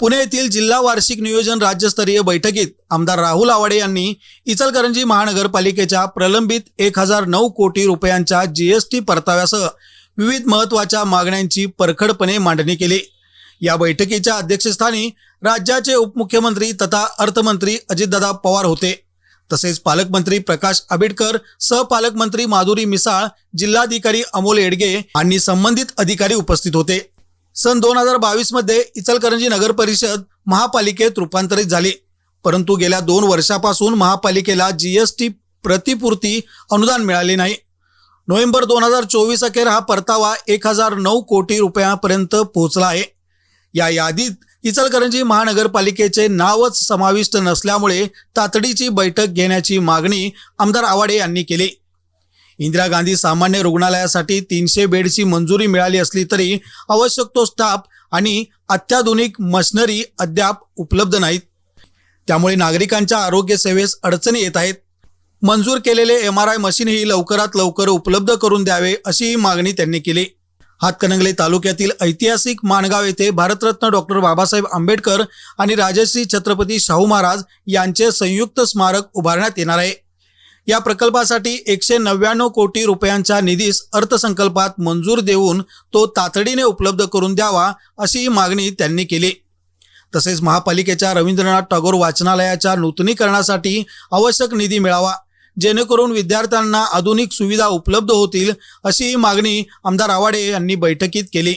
पुणे येथील जिल्हा वार्षिक नियोजन राज्यस्तरीय बैठकीत आमदार राहुल आवाडे यांनी इचलकरंजी महानगरपालिकेच्या प्रलंबित एक हजार नऊ कोटी रुपयांच्या जीएसटी परताव्यासह विविध महत्त्वाच्या मागण्यांची परखडपणे मांडणी केली. या बैठकीच्या अध्यक्षस्थानी राज्याचे उपमुख्यमंत्री तथा अर्थमंत्री अजितदादा पवार होते. तसेच पालकमंत्री प्रकाश आंबेडकर सहपालकमंत्री माधुरी मिसाळ जिल्हाधिकारी अमोल येडगे आणि संबंधित अधिकारी उपस्थित होते. सन दोन हजार बावीसमध्ये इचलकरंजी नगर परिषद महापालिकेत रूपांतरित झाली. परंतु गेल्या दोन वर्षापासून महापालिकेला जीएसटी प्रतिपूर्ती अनुदान मिळाले नाही. नोव्हेंबर दोन हजार चोवीस अखेर हा परतावा एक हजार नऊ कोटी रुपयापर्यंत पोहोचला आहे. या यादीत इचलकरंजी महानगरपालिकेचे नावच समाविष्ट नसल्यामुळे तातडीची बैठक घेण्याची मागणी आमदार आवाडे यांनी केली. इंदिरा गांधी सामान्य रुग्णालयासाठी तीनशे बेडची मंजुरी मिळाली असली तरी आवश्यक तो स्टाफ आणि अत्याधुनिक मशिनरी अद्याप उपलब्ध नाहीत. त्यामुळे नागरिकांच्या आरोग्य सेवेस अडचणी येत आहेत. मंजूर केलेले एम आर आय मशीनही लवकरात लवकर उपलब्ध करून द्यावे अशीही मागणी त्यांनी केली. हातकणंगले तालुक्यातील ऐतिहासिक माणगाव येथे भारतरत्न डॉक्टर बाबासाहेब आंबेडकर आणि राजश्री छत्रपती शाहू महाराज यांचे संयुक्त स्मारक उभारण्यात येणार आहे. या प्रकल्पासाठी एकशे नव्याण्णव कोटी रुपयांच्या निधीस अर्थसंकल्पात मंजूर देऊन तो तातडीने उपलब्ध करून द्यावा अशी मागणी त्यांनी केली. तसेच महापालिकेच्या रवींद्रनाथ टागोर वाचनालयाच्या नूतनीकरणासाठी आवश्यक निधी मिळावा जेणेकरून विद्यार्थ्यांना आधुनिक सुविधा उपलब्ध होतील अशी मागणी आमदार आवाडे यांनी बैठकीत केली.